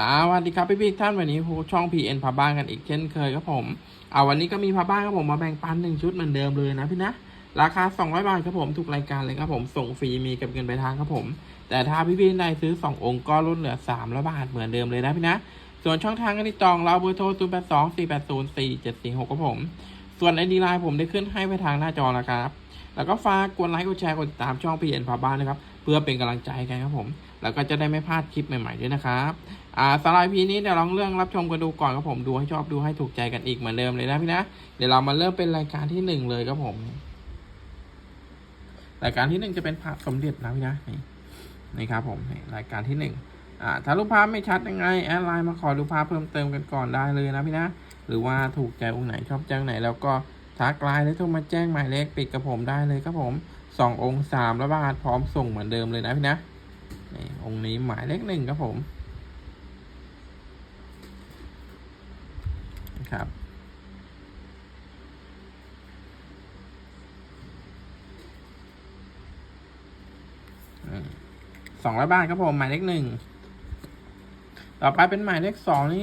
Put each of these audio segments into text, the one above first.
สวัสดีครับพี่พี่ท่านวันนี้โฮช่อง PN พาบ้านกันอีกเช่นเคยครับผมเอาวันนี้ก็มีพาบ้านครับผมมาแบ่งปันหนึ่งชุดเหมือนเดิมเลยนะพี่นะราคา 200 บาทครับผมทุกรายการเลยครับผมส่งฟรีมีก็บเงินไปทางครับผม แต่ถ้าพี่พี่ใดซื้อ 2 องค์ก็ลดเหลือ300บาทเหมือนเดิมเลยนะพี่นะ ส่วนช่องทางการติดต่อเราเบอร์โทร0 8 2 4 8 0 4 7 4 6ครับผม ส่วนไอดีไลน์ผมได้ขึ้นให้ไว้ทางหน้าจอแล้วครับแล้วก็ฝากกดไลค์กดแชร์กดติดตามช่อง PN พาบ้านนะครับเพื่อเป็นกำลังใจกันครับผม แล้วก็จะได้ไม่พลาดคลิปใหม่ๆด้วยนะครับอ่าสไลด์พีนี้เดี๋ยวลองเรื่องรับชมกันดูก่อนครับผมดูให้ชอบดูให้ถูกใจกันอีกเหมือนเดิมเลยนะพี่นะเดี๋ยวเรามาเริ่มเป็นรายการที่หนึ่งเลยครับผมรายการที่หนึ่งจะเป็นพระสมเด็จนะพี่นะนี่นี่ครับผมรายการที่หนึ่งอ่าถ้ารูปภาพไม่ชัดยังไงแอดไลน์มาขอดูปภาพเพิ่มเติมกันก่อนได้เลยนะพี่นะหรือว่าถูกใจองค์ไหนชอบจองไหน แล้วก็ทักไลน์หรือโทรมาแจ้งหมายเลขปิดกับผมได้เลยครับผมสององค์สามละบาทพร้อมส่งเหมือนเดิมเลยนะพี่นะ นี่องค์นี้หมายเลขหนึ่งครับผมครับสองร้อยบาทครับผมหมายเลขหนึ่งต่อไปเป็นหมายเลขสองนี่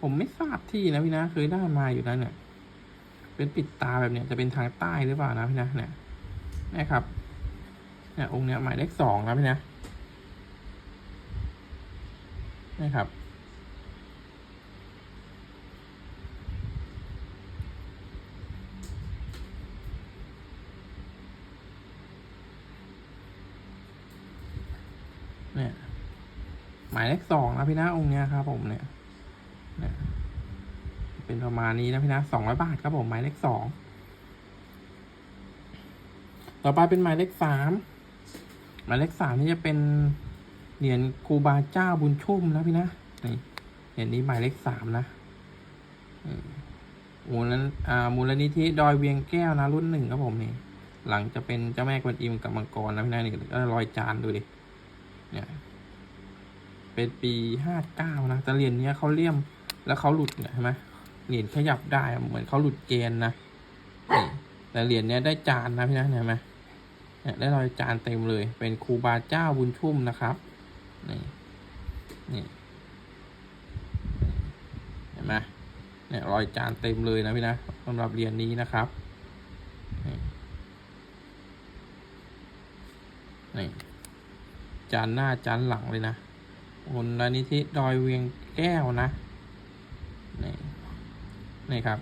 ผมไม่ทราบที่นะพี่นะเคยได้มาอยู่นะเนี่ยเป็นปิดตาแบบเนี้ยจะเป็นทางใต้หรือเปล่านะพี่นะเนี่ยนี่ครับเนี่ยองค์เนี้ยหมายเลขสองนะพี่นะ นี่ครับ เนี่ย หมายเลขสองนะพี่นะองค์เนี้ยครับผมเนี่ยเนี่ยเป็นประมาณนี้นะพี่นะสองร้อยบาทครับผมหมายเลขสองต่อไปเป็นหมายเลขสามหมายเลขสามนี่จะเป็น เหรียญครูบาเจ้าบุญชุ่มนะพี่นะนี่เหรียญนี้หมายเลขสามนะมูลนอ่ามูลนิธิดอยเวียงแก้วนะรุ่นหนึ่งครับผมนี่ หลังจะเป็นเจ้าแม่กวนอิมกับมังกรนะพี่นะนี่ก็รอยจานดูดิเนี่ยเป็นปีห้าเก้านะแต่เหรียญเนี้ยเขาเลี่ยมแล้วเขาหลุดเนี่ยใช่ไหมเหรียญขยับได้เหมือนเขาหลุดเกณฑ์นะแต่เหรียญเนี้ยได้จานนะพี่นะเห็นไหมเนี่ยได้รอยจานเต็มเลย เป็นครูบาเจ้าบุญชุ่มนะครับ นี่นี่เห็นไหมเนี่ยรอยจานเต็มเลยนะพี่นะสำหรับเรียญนี้นะครับนี่นจานหน้าจานหลังเลยนะมูลนิธิดอยเวียงแก้วนะนี่นี่ครับ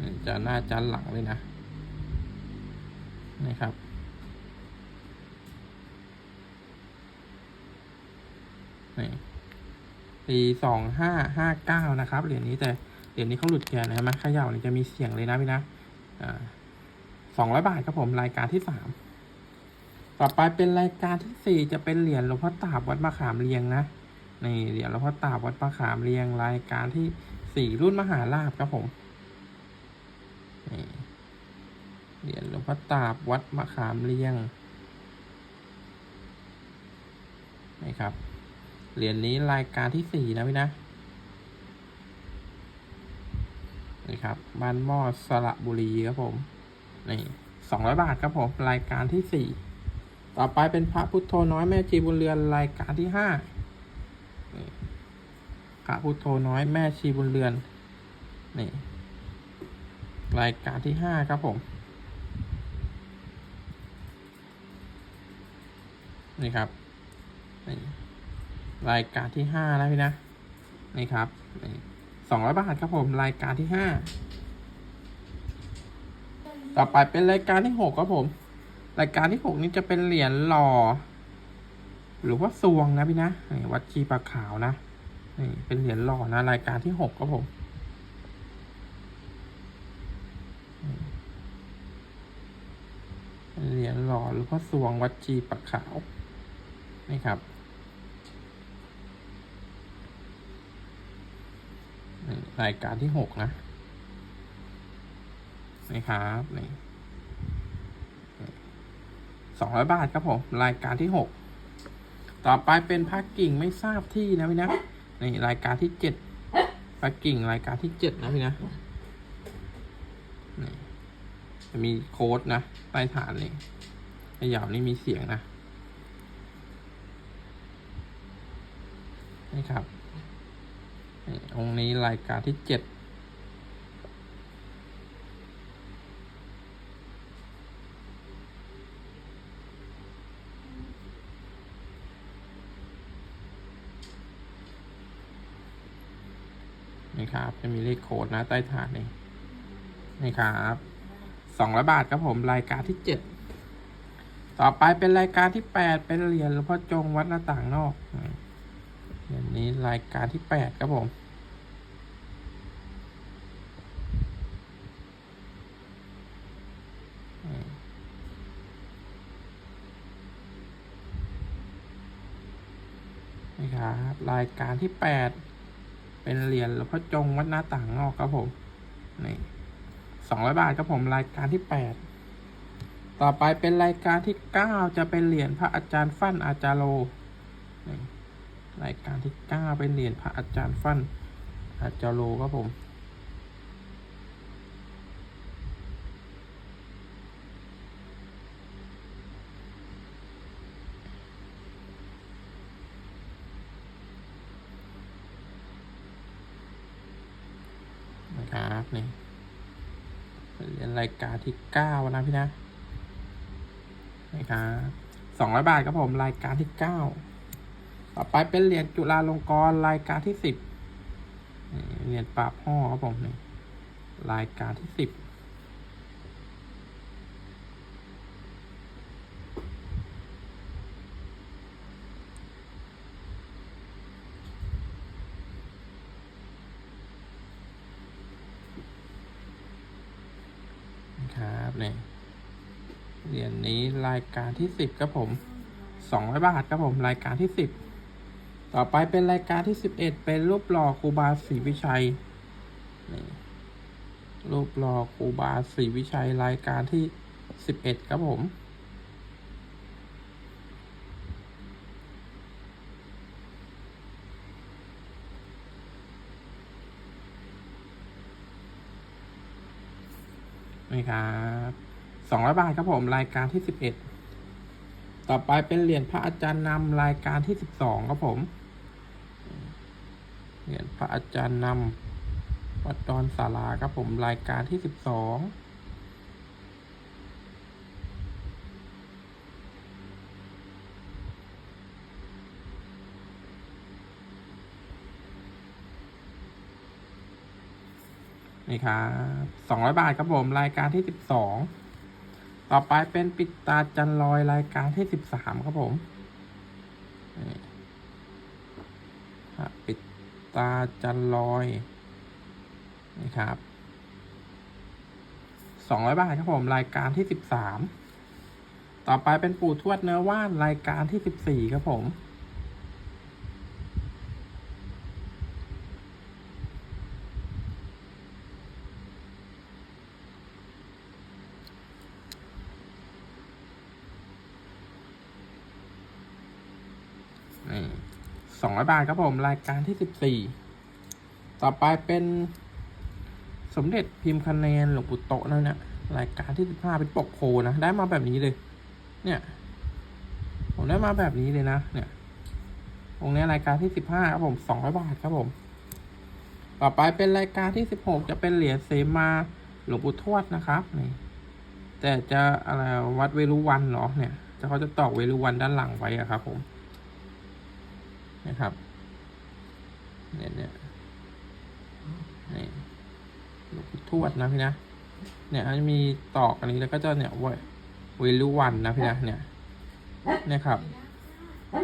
นี่จานหน้าจานหลังเลยนะนี่ครับ นี่ปีสองห้าห้าเก้านะครับ เหรียญนี้แต่เหรียญนี้เขาหลุดแกนนะไหมเขย่าเนี่ยจะมีเสียงเลยนะพี่นะสองร้อยบาทครับผมรายการที่สามต่อไปเป็นรายการที่สี่จะเป็นเหรียญหลวงพ่อตาบวัดมะขามเรียงนะนี่เหรียญหลวงพ่อตาบวัดมะขามเรียงรายการที่สี่รุ่นมหาลาภครับผมนี่เหรียญหลวงพ่อตาบวัดมะขามเรียงนี่ครับ เหรียญนี้รายการที่สี่นะพี่นะนี่ครับบ้านหม้อสระบุรีครับผมนี่สองร้อยบาทครับผมรายการที่สี่ต่อไปเป็นพระพุทโธน้อยแม่ชีบุญเรือนรายการที่ห้าพระพุทโธน้อยแม่ชีบุญเรือนนี่รายการที่ห้าครับผม นี่ครับนี่ รายการที่ห้านะพี่นะนี่ครับสองร้อยบาทครับผมรายการที่ห้าต่อไปเป็นรายการที่หกครับผม รายการที่หกนี้จะเป็นเหรียญหล่อ หรือว่าซวงนะพี่นะนวัดชีปลาขาวนะนี่เป็นเหรียญหล่อนะ รายการที่หกครับผมเป็นเหรียญหล่อหรือว่าซวงวัดชีปลาขาวนี่ครับนี่ รายการที่หกนะนี่ครับนี่สองร้อยบาทครับผม รายการที่หกต่อไปเป็นพักกิ่งไม่ทราบที่นะพี่นะนี่รายการที่เจ็ดพักกิ่งรายการที่เจ็ดนะพี่นะนี่จะมีโค้ดนะใต้ฐานนี่ขยาวนี่มีเสียงนะนี่ครับ นี่องค์นี้รายการที่เจ็ดนี่ครับ จะมีเลขโค้ดนะใต้ฐานนี่นี่ครับสองร้อยบาทครับผมรายการที่เจ็ดต่อไปเป็นรายการที่แปดเป็นเหรียญหลวงพ่อจงวัดหน้าต่างนอก อืมเหรียญนี้รายการที่แปดครับผมนี่ครับรายการที่แปดเป็นเหรียญหลวงพ่อจงวัดหน้าต่างนอกครับผมนี่สองร้อยบาทครับผมรายการที่แปดต่อไปเป็นรายการที่เก้าจะเป็นเหรียญพระอาจารย์ฟั่นอาจารโลนี่ รายการที่เก้าเป็นเหรียญพระอาจารย์ฟั่นอาจารย์โลครับผมนะครับนี่เป็นเหรียญรายการที่เก้านะพี่นะนะครับสองร้อยบาทครับผมรายการที่เก้า ต่อไปเป็นเหรียญจุฬาลงกรณ์รายการที่สิบเหรียญปราบห่อครับผมนี่รายการที่สิบครับเนี่ยเหรียญนี้รายการที่สิบครับผมสองร้อยบาทครับผมรายการที่สิบ ต่อไปเป็นรายการที่สิบเอ็ดเป็นรูปหล่อครูบาศรีวิชัยนี่รูปหล่อครูบาศรีวิชัยรายการที่สิบเอ็ดครับผมนี่ครับสองร้อยบาทครับผมรายการที่สิบเอ็ดต่อไปเป็นเหรียญพระอาจารย์นำรายการที่สิบสองครับผม เรียญพระอาจารย์นำวัดดอนสาราครับผมรายการที่สิบสองนี่ครับสองร้อยบาทครับผมรายการที่สิบสอง ต่อไปเป็นปิดตาจันลอยรายการที่สิบสามครับผม ปิด ตาจันลอยนี่ครับสองร้อยบาทครับผมรายการที่สิบสามต่อไปเป็นปู่ทวดเนื้อว่านรายการที่สิบสี่ครับผม นี่ สองร้อยบาทครับผมรายการที่สิบสี่ต่อไปเป็นสมเด็จพิมพ์คะแนนหลวงปู่โตนั่นเนี่ยรายการที่สิบห้าเป็นปกโพนะ ได้มาแบบนี้เลย เนี่ย ผมได้มาแบบนี้เลยนะ เนี่ยองนี้รายการที่สิบห้าครับผมสองร้อยบาทครับผม ต่อไปเป็นรายการที่สิบหกจะเป็นเหรียญเสมาหลวงปู่ทวดนะครับนี่แต่จะอะไรวัดเวรุวันเหรอเนี่ยจะเขาจะตอกเวรุวันด้านหลังไว้อะครับผม นะครับเนี่ยเนี่ยนี่ลูกทวดนะพี่นะ เนี่ยมันจะมีตอกอันนี้แล้วก็จะเนี่ยเวเวลุวันนะพี่นะเนี่ยเนี่ยครับ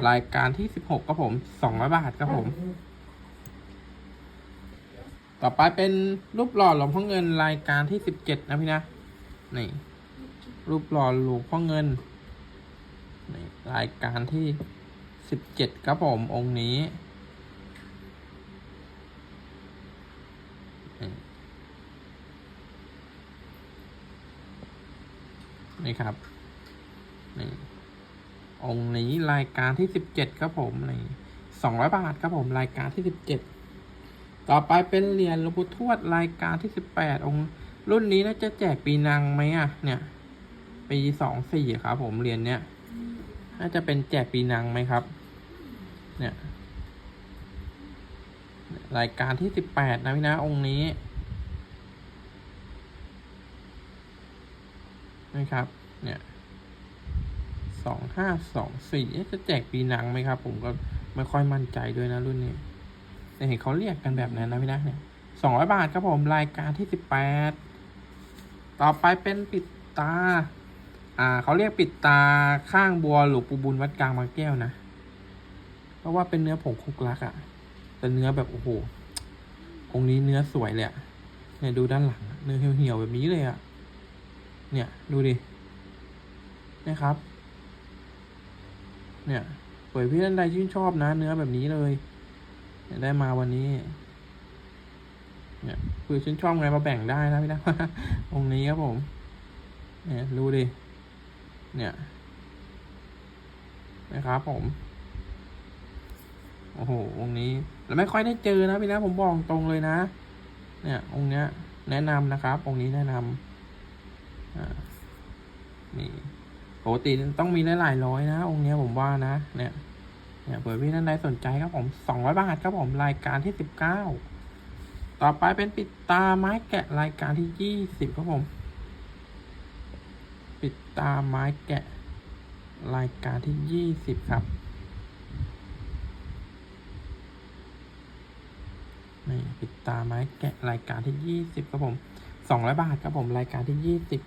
รายการที่สิบหกครับผมสองร้อยบาทครับผม ต่อไปเป็นรูปหล่อหลวงพ่อเงินรายการที่สิบเจ็ดนะพี่นะนี่รูปหล่อหลวงพ่อเงินนี่รายการที่ สิบเจ็ดครับผมองค์นี้นี่ครับนี่องค์นี้รายการที่สิบเจ็ดครับผมนี่สองร้อยบาทครับผมรายการที่สิบเจ็ดต่อไปเป็นเหรียญหลวงปู่ทวดรายการที่สิบแปดองค์รุ่นนี้น่าจะแจกปีนังไหมอะ เนี่ย ปีสองสี่ครับผมเหรียญเนี้ย น่าจะเป็นแจกปีนังไหมครับ เนี่ยรายการที่สิบแปดนะพี่นะองค์นี้นะครับ เนี่ยสองห้าสองสี่จะแจกปีนังไหมครับ ผมก็ไม่ค่อยมั่นใจด้วยนะรุ่นนี้แต่เห็นเขาเรียกกันแบบนั้นนะพี่นะเนี่ยสองร้อยบาทครับผมรายการที่สิบแปดต่อไปเป็นปิดตา อ่าเขาเรียกปิดตาข้างบัวหลวงปู่บุญวัดกลางบางแก้วนะ เพราะว่าเป็นเนื้อผงคุกลักอะ่ะ แต่เนื้อแบบโอ้โหองค์นี้เนื้อสวยเลยอะเนี่ยดูด้านหลัง เนื้อเหี่ยวๆแบบนี้เลยอะเนี่ยดูดินี่ยครับ เนี่ยเปิดพี่ท่านใดชื่นชอบนะ เนื้อแบบนี้เลยเยได้มาวันนี้ เนี่ยคือชื่นชอบไงมาแบ่งได้นะพี่นะองนี้ครับผม เนี่ยดูดิ เนี่ยนะครับผม โอ้โหองนี้เราไม่ค่อยได้เจอนะพี่นะผมบอกตรงเลยนะ เนี่ย องเนี้ย แนะนำนะครับ องนี้แนะนำอ่านี่ปกติต้องมีหลายร้อยนะ องเนี้ยผมว่านะ เนี่ยเนี่ยเผื่อพี่ท่านใดสนใจครับผมสองร้อยบาทครับผมรายการที่สิบเก้าต่อไปเป็นปิดตาไม้แกะรายการที่ยี่สิบครับผม ปิดตาไม้แกะ รายการที่ยี่สิบครับ นี่ปิดตาไม้แกะรายการที่ยี่สิบครับผมสองร้อยบาทครับผมรายการที่ยี่สิบ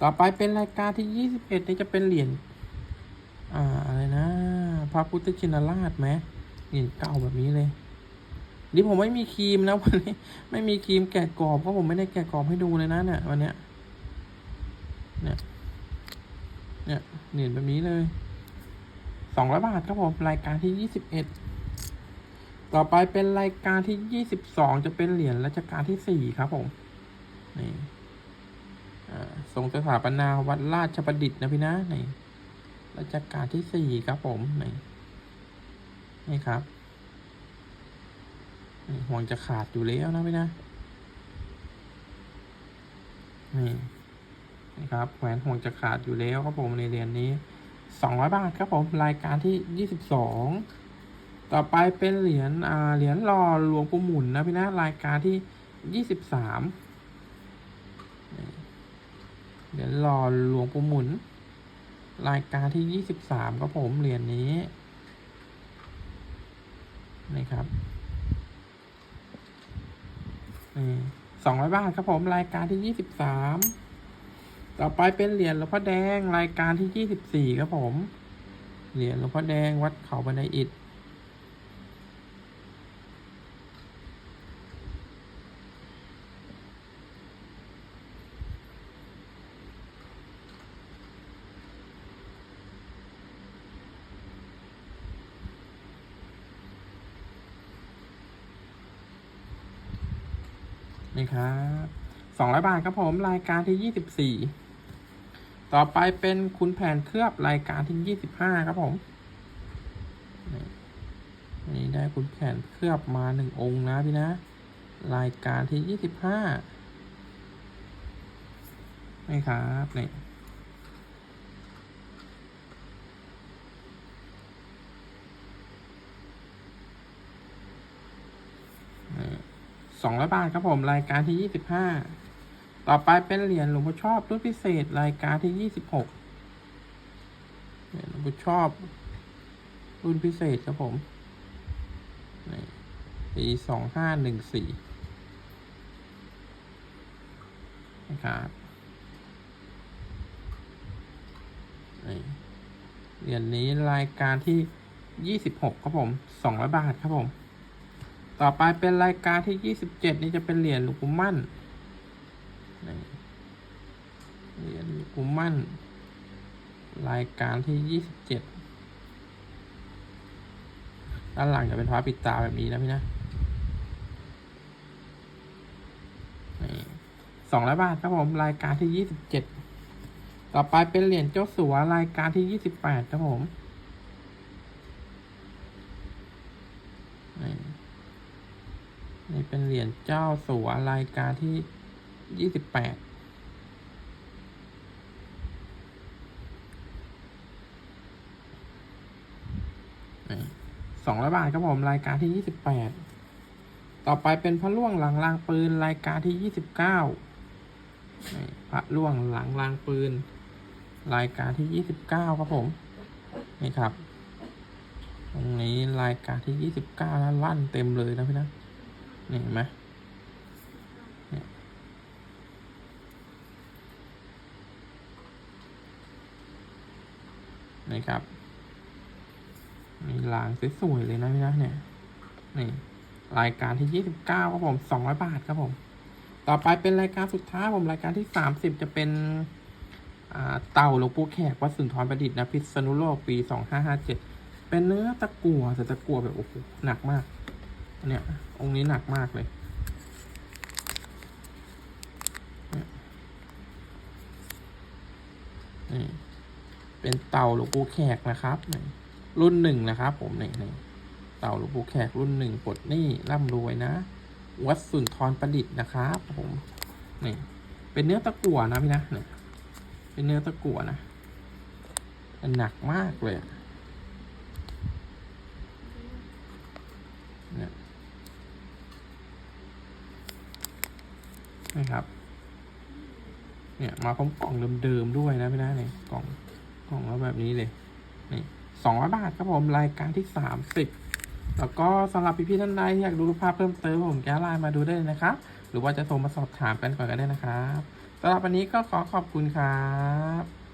ต่อไปเป็นรายการที่ยี่สิบเอ็ดนี่จะเป็นเหรียญอ่าอะไรนะ พระพุทธชินราชไหมเหรียญเก่าแบบนี้เลยนี่ผมไม่มีครีมนะวันนี้ไม่มีครีมแกะกรอบเพราะผมไม่ได้แกะกรอบให้ดูเลยนะเนี่ยวันเนี้ย เหรียญแบบนี้เลยสองร้อยบาทครับผมรายการที่ยี่สิบเอ็ดต่อไปเป็นรายการที่ยี่สิบสองจะเป็นเหรียญรัชกาลที่สี่ครับผมนี่ทรงสถาปนาวัดราชประดิษฐ์นะพี่นะนี่รัชกาลที่สี่ครับผมนี่นี่ครับห่วงจะขาดอยู่แล้วนะพี่นะนี่ นะครับแหวนห่วงจะขาดอยู่แล้วครับผมในเหรียญนี้สองร้อยบาทครับผมรายการที่ยี่สิบสองต่อไปเป็นเหรียญอ่าเหรียญรอหลวงปู่หมุนนะพี่นะรายการที่ยี่สิบสามเหรียญรอหลวงปู่หมุน รายการที่ยี่สิบสามครับผมเหรียญนี้นี่ครับสองร้อยบาทครับผมรายการที่ยี่สิบสาม ต่อไปเป็นเหรียญหลวงพ่อแดงรายการที่ยี่สิบสี่ครับผม เหรียญหลวงพ่อแดงวัดเขาบันไดอิฐนี่ครับสองร้อยบาทครับผม รายการที่ยี่สิบสี่ ต่อไปเป็นคุณแผนเคลือบรายการที่ยี่สิบห้าครับผมนี่ได้คุณแผนเคลือบมาหนึ่งองค์นะพี่นะ รายการที่ยี่สิบห้านี่ครับนี่สองร้อยบาทครับผม รายการที่ยี่สิบห้า ต่อไปเป็นเหรียญหลวงพ่อชอบรุ่นพิเศษรายการที่ยี่สิบหกเหรียญหลวงพ่อชอบ รุ่นพิเศษครับผมปีสองห้าหนึ่งสี่นะครับเหรียญนี้รายการที่ยี่สิบหกครับผมสองร้อยบาทครับผม ต่อไปเป็นรายการที่ยี่สิบเจ็ดนี่จะเป็นเหรียญหลวงปู่มั่น นี่เหรียญหลวงปู่มั่น รายการที่ยี่สิบเจ็ดด้านหลังจะเป็นพระปิดตาแบบนี้นะพี่นะนี่สองร้อยบาทครับผม รายการที่ยี่สิบเจ็ดต่อไปเป็นเหรียญเจ้าสัวรายการที่ยี่สิบแปดครับผมนี่นี่เป็นเหรียญเจ้าสัวรายการที่ ยี่สิบแปดสองร้อยบาทครับผมรายการที่ยี่สิบแปดต่อไปเป็นพระล่วงหลังรางปืนรายการที่ยี่สิบเก้าพระล่วงหลังรางปืน รายการที่ยี่สิบเก้าครับผมนี่ครับ ตรงนี้รายการที่ยี่สิบเก้าแล้วลั่นเต็มเลยนะพี่นะนี่เห็นไหมเนี่ย นี่ครับมีลางสวยๆเลยนะพี่นะเนี่ยนี่รายการที่ยี่สิบเก้าครับผมสองร้อยบาทครับผม ต่อไปเป็นรายการสุดท้ายผมรายการที่สามสิบจะเป็นอ่าเต่าหลวงปู่แขกวัดสุนทรประดิษฐ์นะพิษณุโลกปีสองห้าห้าเจ็ดเป็นเนื้อตะกั่วแต่ตะกั่วแบบโอ้โหหนักมาก เนี่ย องค์นี้หนักมากเลยนี่ เป็นเต่าหลวงปู่แขกนะครับรุ่นหนึ่งนะครับ ผมนี่นี่เต่าหลวงปู่แขกรุ่นหนึ่งปลดหนี้ร่ำรวยนะ วัดสุนทรประดิษฐ์นะครับ ผมนี่เป็นเนื้อตะกั่วนะพี่นะเนี่ยเป็นเนื้อตะกั่วนะแต่หนักมากเลยเนี่ยนะครับ เนี่ยมาพร้อมกล่องเดิมๆด้วยนะพี่นะเนี่ยกล่อง กล่องแล้วแบบนี้เลยนี่สองร้อยบาทครับผมรายการที่สามสิบแล้วก็สำหรับพี่ๆท่านใดที่อยากดูรูปภาพเพิ่มเติมผมแก้ไลน์มาดูได้เลยนะครับ หรือว่าจะโทรมาสอบถามกันก่อนก็ได้นะครับสำหรับวันนี้ก็ขอขอบคุณครับ